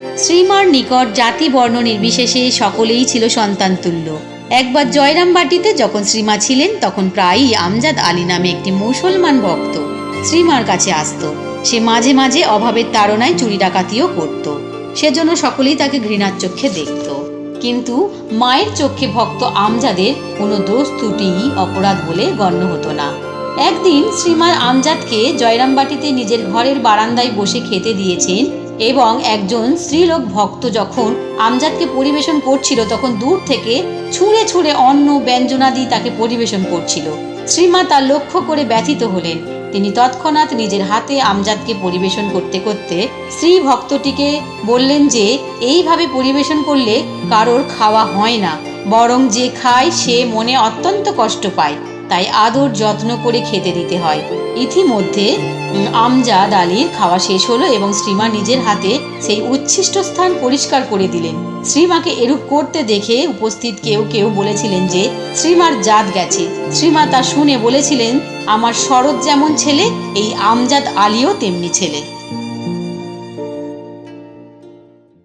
শ্রীমার নিকট জাতি বর্ণ নির্বিশেষে সকলেই ছিল সন্তানতুল্য। একবার জয়রাম বাটিতে যখন শ্রীমা ছিলেন, তখন প্রায়ই আমজাদ আলী নামে একটি মুসলমান ভক্ত শ্রীমার কাছে আসতো। সে মাঝে মাঝে অভাবের তাড়নায় চুরি ডাকাতিও করত। সেজন্য সকলেই তাকে ঘৃণার চোখে দেখত। কিন্তু মায়ের চোখে ভক্ত আমজাদের কোনো দোষ, ত্রুটিই অপরাধ বলে গণ্য হতো না। একদিন শ্রীমার আমজাদকে জয়রামবাটিতে নিজের ঘরের বারান্দায় বসে খেতে দিয়েছেন এবং একজন স্ত্রীলোক ভক্ত যখন আমজাদকে পরিবেশন করছিল, তখন দূর থেকে ছুঁড়ে ছুঁড়ে অন্ন ব্যঞ্জনাদি তাকে পরিবেশন করছিল। শ্রীমা তার লক্ষ্য করে ব্যথিত হলেন। তিনি তৎক্ষণাৎ নিজের হাতে আমজাদকে পরিবেশন করতে করতে স্ত্রী ভক্তটিকে বললেন যে, এইভাবে পরিবেশন করলে কারোর খাওয়া হয় না, বরং যে খায় সে মনে অত্যন্ত কষ্ট পায়। তাই আদর যত্ন করে খেতে দিতে হয়। ইতিমধ্যে আমজাদ আলীর খাওয়া শেষ হলো এবং শ্রীমা নিজের হাতে সেই উচ্ছিষ্ট স্থান পরিষ্কার করে দিলেন। শ্রীমাকে এরূপ করতে দেখে উপস্থিত কেউ কেউ বলেছিলেন যে, শ্রীমার জাত গেছে। শ্রীমা তা শুনে বলেছিলেন, আমার শরৎ যেমন ছেলে, এই আমজাদ আলীও তেমনি ছেলে